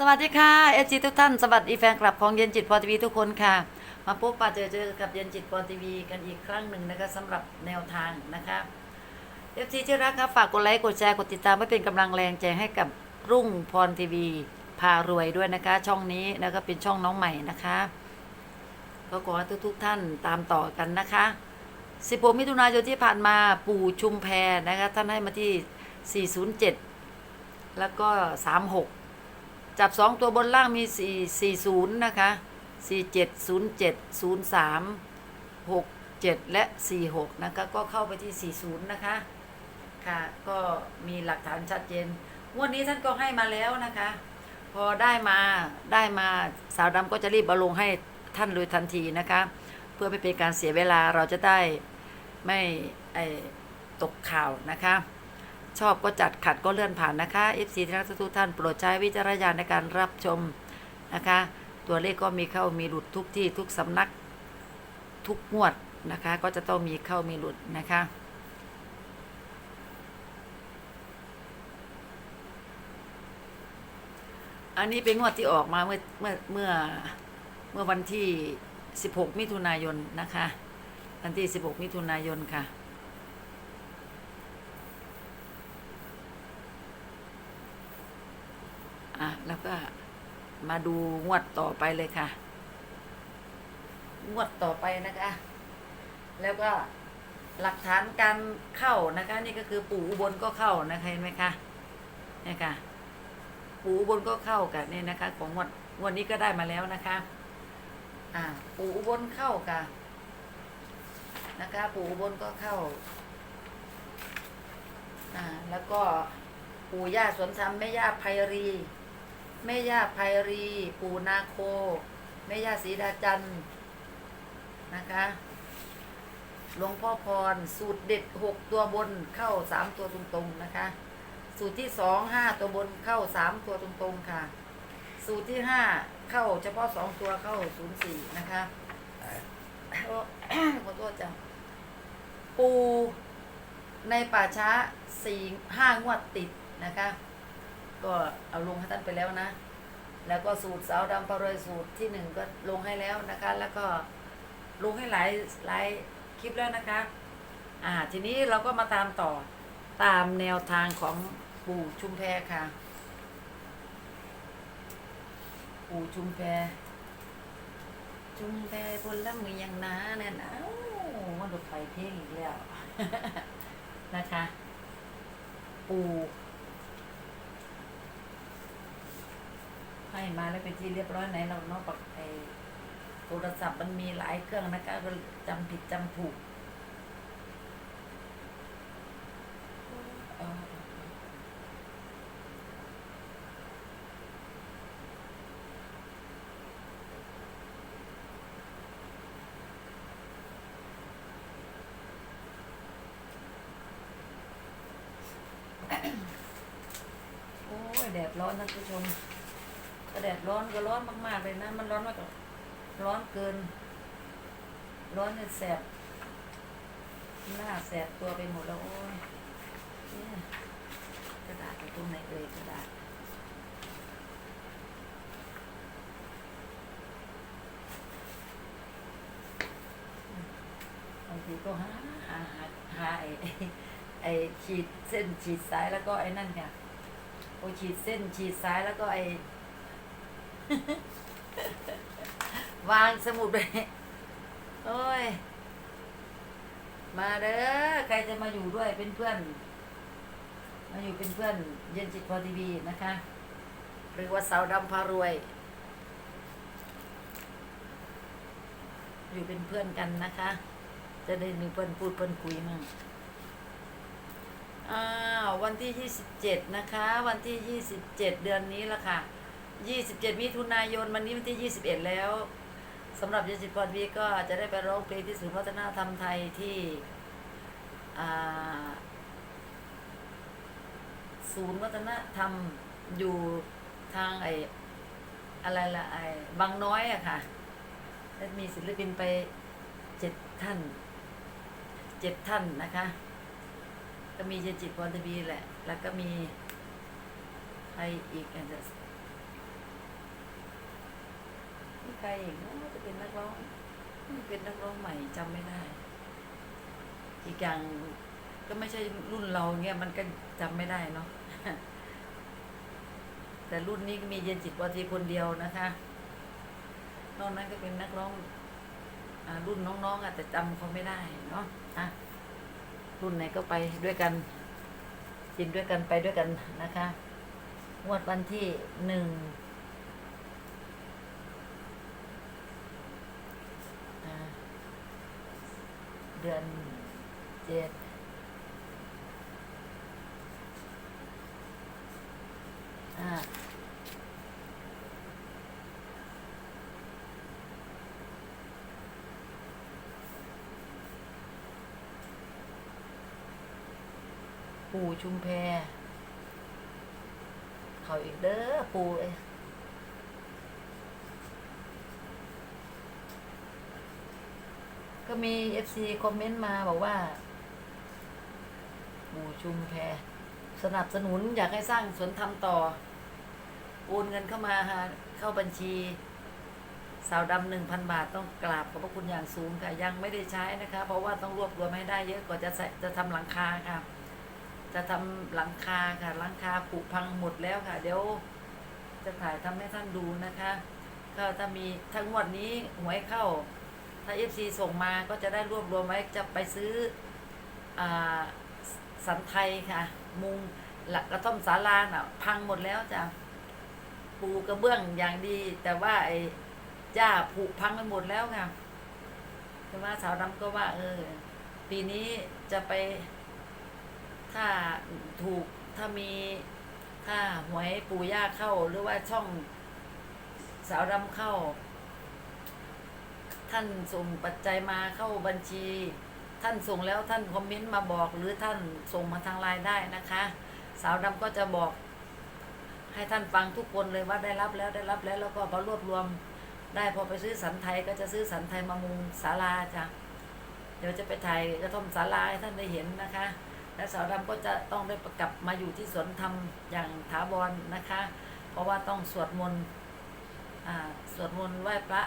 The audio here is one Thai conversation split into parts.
สวัสดีค่ะเอจีทุกท่าน สวัสดีแฟนคลับของเย็นจิตพอทีวีทุกคนค่ะ มาพบปะเจอเจอกับเย็นจิตพอทีวีกันอีกครั้งหนึ่งนะคะสำหรับแนวทางนะคะเอฟซีที่รักครับฝากกดไลค์กดแชร์กดติดตามไว้เป็นกำลังแรงใจให้กับรุ่งพรทีวีพารวยด้วยนะคะ ช่องนี้นะคะเป็นช่องน้องใหม่นะคะก็ขอให้ทุกๆท่านตามต่อกันนะคะ16มิถุนายนที่ผ่านมาปู่ชุมแพนะคะท่านให้มาที่ 407 แล้วก็ 36 จับ2ตัวบนล่างมี4 40นะคะ47 07 03 67และ46นะคะ ก็เข้าไปที่40นะคะ ค่ะ ก็มีหลักฐานชัดเจนงวดนี้ท่านก็ให้มาแล้วนะคะ พอได้มาได้มาสาวดำก็จะรีบเอาลงให้ท่านเลยทันทีนะคะ เพื่อไม่เป็นการเสียเวลาเราจะได้ไม่ตกข่าวนะคะ ชอบก็จัดขัดก็เลื่อนผ่านนะคะ FC ที่รักทุกท่านโปรดใช้วิจารณญาณในการรับชมนะคะ ตัวเลขก็มีเข้ามีหลุดทุกที่ทุกสำนักทุกงวดนะคะ ก็จะต้องมีเข้ามีหลุดนะคะอันนี้เป็นงวดที่ออกมาเมื่อเมื่อเมื่อเมื่อวันที่ 16 มิถุนายนนะคะ วันที่ 16 มิถุนายนค่ะ อะ แล้วก็มาดูงวดต่อไปเลยค่ะ งวดต่อไปนะคะ แล้วก็หลักฐานการเข้านะคะ นี่ก็คือปู่อุบลก็เข้านะคะเห็นไหมคะเนี่ยค่ะ ปู่อุบลก็เข้ากันนี่นะคะ ของงวดงวดนี้ก็ได้มาแล้วนะคะ อ่า ปู่อุบลเข้าค่ะนะคะ ปู่อุบลก็เข้า อ่า แล้วก็ปู่ย่าสวนธรรมแม่ย่าไพรี แม่ย่าไพรี ปู่นาโค แม่ย่าศรีดาจันนะคะ หลวงพ่อพร สูตรเด็ดหกตัวบนเข้าสามตัวตรงๆนะคะ สูตรที่สองห้าตัวบนเข้าสามตัวตรงๆค่ะ สูตรที่ห้าเข้าเฉพาะสองตัวเข้าศูนย์สี่นะคะขอโทษจ้ะปูในป่าช้าสี่ห้างวดติดนะคะ ก็เอาลงให้ท่านไปแล้วนะ แล้วก็สูตรสาวดำปะเรยสูตรที่หนึ่งก็ลงให้แล้วนะคะ แล้วก็ลงให้หลายหลายคลิปแล้วนะคะ อ่า ทีนี้เราก็มาตามต่อตามแนวทางของปู่ชุมแพค่ะ ปู่ชุมแพ ชุมแพบนละมือยังนาเนี่ยนะเอ้ามันดูไปเพลงอีกแล้วนะคะ ปู่ ให้มาแล้วเป็นที่เรียบร้อยไหนเราเนาะปักไอโทรศัพท์มันมีหลายเครื่องนะคะก็จำผิดจำถูกโอ้แดดร้อนท่านผู้ชม แดดร้อนก็ร้อนมากๆเลยนะ มันร้อนมากร้อนเกิน ร้อนเนี่ยแสบหน้าแสบตัวไปหมดแล้วโอ้ยเนี่ยกระดาษตรงไหนเอ่ยกระดาษบางทีก็หาหาหาไอ้ไอ้ฉีดเส้นฉีดสายแล้วก็ไอ้นั่นค่ะโอ้ฉีดเส้นฉีดสายแล้วก็ไอ้ วางสมุดไปโอ้ย มาเด้อใครจะมาอยู่ด้วยเป็นเพื่อน มาอยู่เป็นเพื่อน เย็นจิตพอทีวีนะคะ หรือว่าสาวดำพารวย อยู่เป็นเพื่อนกันนะคะ จะได้มีเพื่อนพูดเพื่อนคุยมั่งอ้าววันที่ยี่สิบเจ็ดนะคะ วันที่ยี่สิบเจ็ดเดือนนี้ละค่ะ ยี่สิบเจ็ดมิถุนายนวันนี้วันที่ยี่สิบเอ็ดแล้วสำหรับยจิตพรวีก็จะได้ไปร้องเพลงที่ศูนย์วัฒนธรรมไทยที่ศูนย์วัฒนธรรมอยู่ทางไออะไรละไอบางน้อยอะค่ะและมีศิลปินไปเจ็ดท่านเจ็ดท่านนะคะ ก็มีเจจิตพรทวีแหละ แล้วก็มีใครอีกอาจจะ ใครอีกเนอะจะเป็นนักร้องเป็นนักร้องใหม่จำไม่ได้ อีกอย่างก็ไม่ใช่รุ่นเราเงี้ยมันก็จำไม่ได้เนาะแต่รุ่นนี้ก็มีเย็นจิตวาทีคนเดียวนะคะนอกนั้นก็เป็นนักร้องอรุ่นน้องๆอะแต่จำเขาไม่ได้เนาะอะรุ่นไหนก็ไปด้วยกันกินด้วยกันไปด้วยกันนะคะงวดวันที่หนึ่งอ่า เดือนเจ็ดอ่าปู่ชุมแพเขาอีกเด้อปู่เอ้ยก็ มีเอฟซีคอมเมนต์มาบอกว่าปู่ชุมแพสนับสนุนอยากให้สร้างสวนทำต่อ โอนเงินเข้ามาฮะเข้าบัญชี สาวดำหนึ่งพันบาทต้องกราบขอบพระคุณอย่างสูงค่ะ ยังไม่ได้ใช้นะคะ เพราะว่าต้องรวบรวมให้ได้เยอะกว่าจะใส่จะทำหลังคาค่ะ จะทำหลังคาค่ะ หลังคาผุพังหมดแล้วค่ะ เดี๋ยวจะถ่ายทำให้ท่านดูนะคะ ก็ถ้ามีทั้งงวดนี้หวยเข้า ถ้าเอฟซีส่งมาก็จะได้รวบรวมไว้จะไปซื้ออสันไทยค่ะ มุงหลักกระท่อมสาลาน่ะ พังหมดแล้วจ้ะปูกระเบื้องอย่างดี แต่ว่าไอ้จ้าผุพังไปหมดแล้วค่ะแต่ว่าสาวดำก็ว่า เออ ปีนี้จะไป ถ้าถูกถ้ามีถ้าหวยปู่ย่าเข้าหรือว่าช่องสาวดำเข้า ท่านส่งปัจจัยมาเข้าบัญชี ท่านส่งแล้วท่านคอมเมนต์มาบอกหรือท่านส่งมาทางไลน์ได้นะคะ สาวดำก็จะบอก ให้ท่านฟังทุกคนเลยว่าได้รับแล้วได้รับแล้วแล้วก็มารวบรวม ได้พอไปซื้อสันไทยก็จะซื้อสันไทยมามุงศาลาจ้ะเดี๋ยวจะไปถ่ายกระท่อมศาลาให้ท่านได้เห็นนะคะ และสาวดำก็จะต้องได้ประกับมาอยู่ที่สวนธรรมอย่างถาวรนะคะ เพราะว่าต้องสวดมนต์อ่าสวดมนต์ไหว้พระ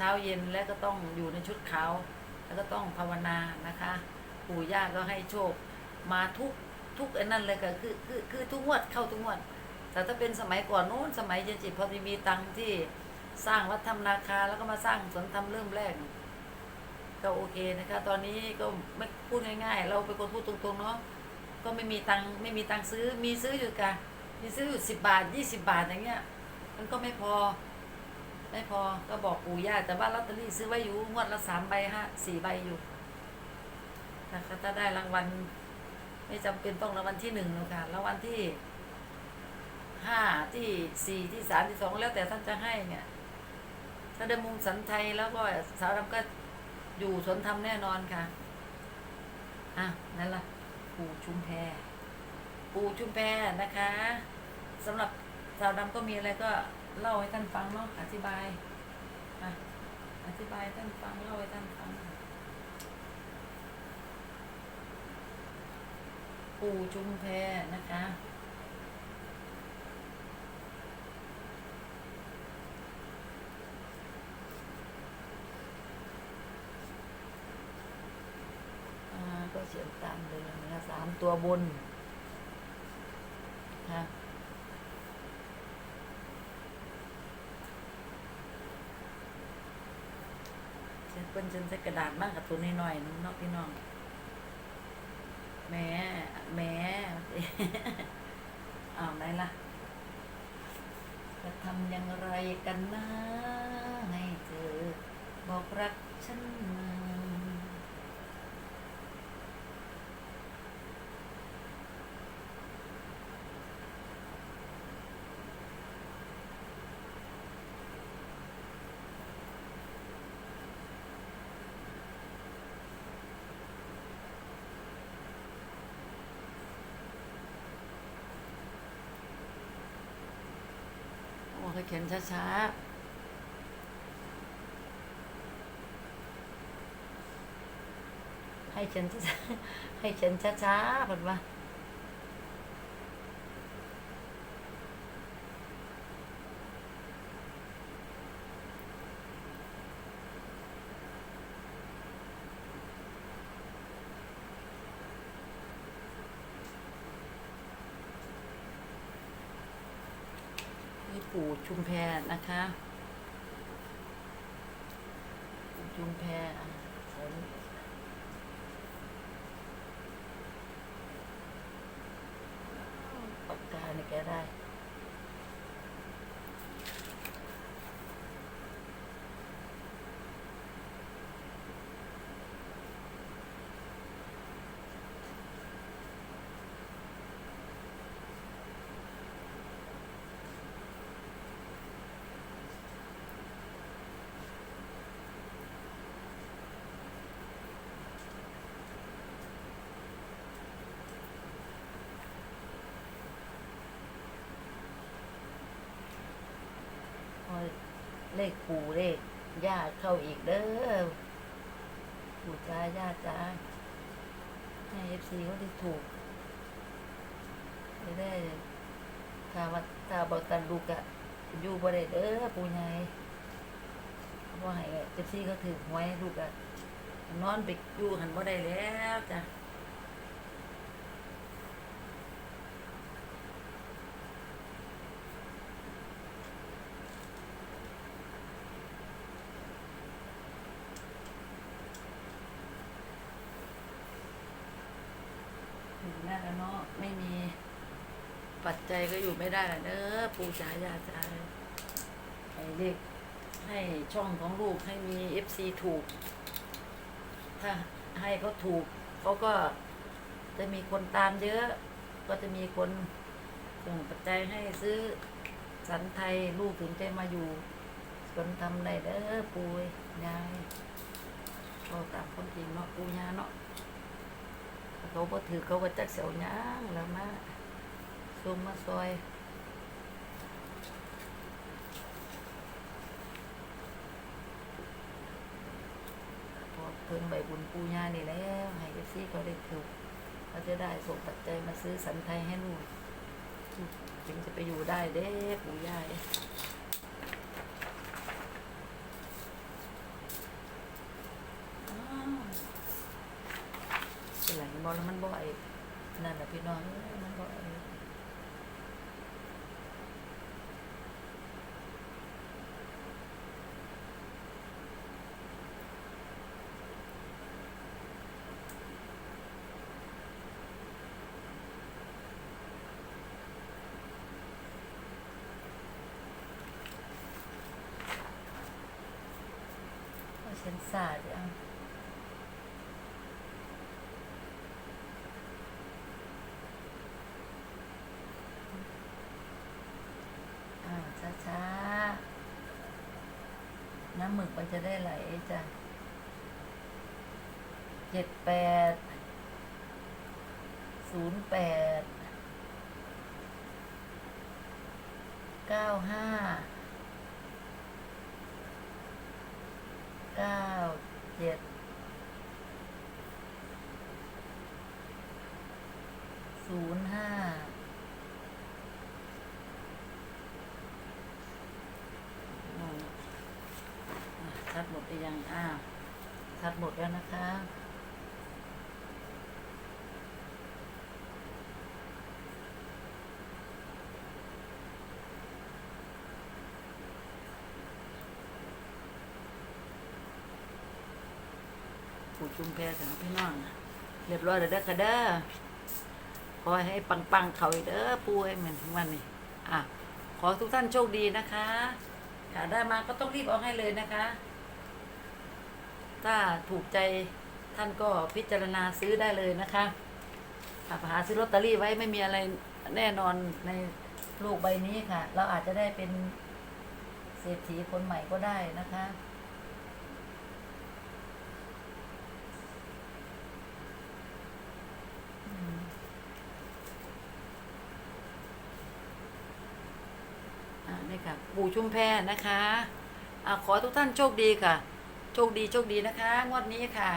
ช้าเย็นและก็ต้องอยู่ในชุดขาวแล้วก็ต้องภาวนานะคะปู่ย่าก็ให้โชค มาทุกทุกไอ้นั่นเลยก็คือคือคือทุกงวดเข้าทุกงวด แต่ถ้าเป็นสมัยก่อนโน้นสมัยเจนจิตพอดีมีตังที่สร้างวัดธรรมนาคาแล้วก็มาสร้างสวนธรรมเริ่มแรก ก็โอเคนะคะ ตอนนี้ก็ไม่พูดง่าย ๆ เราเป็นคนพูดตรงๆเนาะก็ไม่มีตังไม่มีตังซื้อมีซื้ออยู่กันมีซื้ออยู่สิบบาทยี่สิบาทอย่างเงี้ย มันก็ไม่พอ ไม่พอก็บอกปู่ย่าแต่ว่าลอตเตอรี่ซื้อไว้อยู่งวดละสามใบห้าสี่ใบอยู่นะคะถ้าได้รางวัลไม่จำเป็นต้องรางวัลที่หนึ่งหรอกค่ะรางวัลที่ห้าที่สี่ที่สามที่สองแล้วแต่ท่านจะให้เนี่ย ถ้าได้มุงสันไทยแล้วก็สาวดำก็อยู่สนธรรมแน่นอนค่ะ อะ นั่นละปู่ชุมแพ ปู่ชุมแพนะคะสำหรับ สาวดำก็มีอะไรก็เล่าให้ท่านฟังเนาะอธิบายอะอธิบายท่านฟังเล่าให้ท่านฟัง ปูชุมแพนะคะอ่าก็เขียนตามเลยนะคะสามตัวบน ค่ะ เขียนเป็นเส้นใส่กระดาษมากกับตัวน้อยๆนึงเนาะพี่น้องแม่แม่อ้าวไหนล่ะจะทำอย่างไรกันนะให้เธอบอกรักฉัน เขียนช้าๆ ให้เขียนช้าๆให้เขียนช้าๆแบบว่า ที่ปู่ ชุมแพนะคะชุมแพอะฝนปากกาเนี่ยแกได้ โอ้ย เลขปู่เลขย่าเข้าอีกเด้อปู่จ้าย่าจ้าให้เอฟซีเขาได้ถูกจะได้ถ้าว่าถ้าบอกกันลูกอะอยู่บ่ได้เด้อปู่ใหญ่เพราให้เอฟซีเขาถือหวยลูกอะนอนไปอยู่หันบ่ได้แล้วจ้ะ อยู่ได้แล้วเนาะไม่มี ปัจจัยก็อยู่ไม่ได้เด้อปู่จ๋ายาจ๋าให้เด็กให้ช่องของลูกให้มีเอฟซีถูก ถ้าให้เขาถูกเขาก็จะมีคนตามเยอะ ก็จะมีคนส่งปัจจัยให้ซื้อสันไทยลูกถึงจะมาอยู่คนทำได้เด้อปู่ยายเราตามคนจริงเนาะปู่ยาเนาะเขาบ่ถือเขาก็จักเสียวยางแล้วมา ซุมมาซอยพอเพิ่งใบบุญปูญานี่แล้ว ให้เอฟซีเขาได้ถูกเขาจะได้ส่งปัจจัยมาซื้อสันไทยให้ลูกถึงจะไปอยู่ได้เด้ปู่ย่าเอ้ยอ้าวเป็นไรบอลมันบ่อยนั่นแหละพี่น้อง เอ้ยนบ่อยเอาเส้นสาดเอาอ่าช้าน้ำหมึกมันจะได้ไหลจ้ะเจ็ดแปดศูนย์แปดเก้าห้า เก้าเจ็ดศูนย์ห้าทัดหมดไปยัง อ้าว ทัดหมดแล้วนะคะ ผู้ ชุมแพรถึงพี่น้องเรียบร้อยแล้วเด้อค่ะเด้อขอให้ปังๆเขาอีกเด้อปูให้เหมือนวันนี้อะขอทุกท่านโชคดีนะคะถ้าได้มาก็ต้องรีบเอาให้เลยนะคะ ถ้าถูกใจท่านก็พิจารณาซื้อได้เลยนะคะถ้าหาซื้อลอตเตอรี่ไว้ไม่มีอะไรแน่นอนในโลกใบนี้ค่ะ เราอาจจะได้เป็นเศรษฐีคนใหม่ก็ได้นะคะ อ่านี่ค่ะ ปู่ชุมแพนะคะอขอทุกท่านโชคดีค่ะ โชคดีโชคดีนะคะ งวดนี้ค่ะ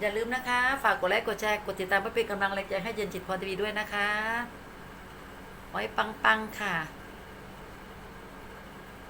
อย่าลืมนะคะ ฝากกดไลค์กดแชร์กดติดตามเพื่อเป็นกำลังแรงใจให้เย็นจิตพรทีวีด้วยนะคะไว้ปังๆค่ะ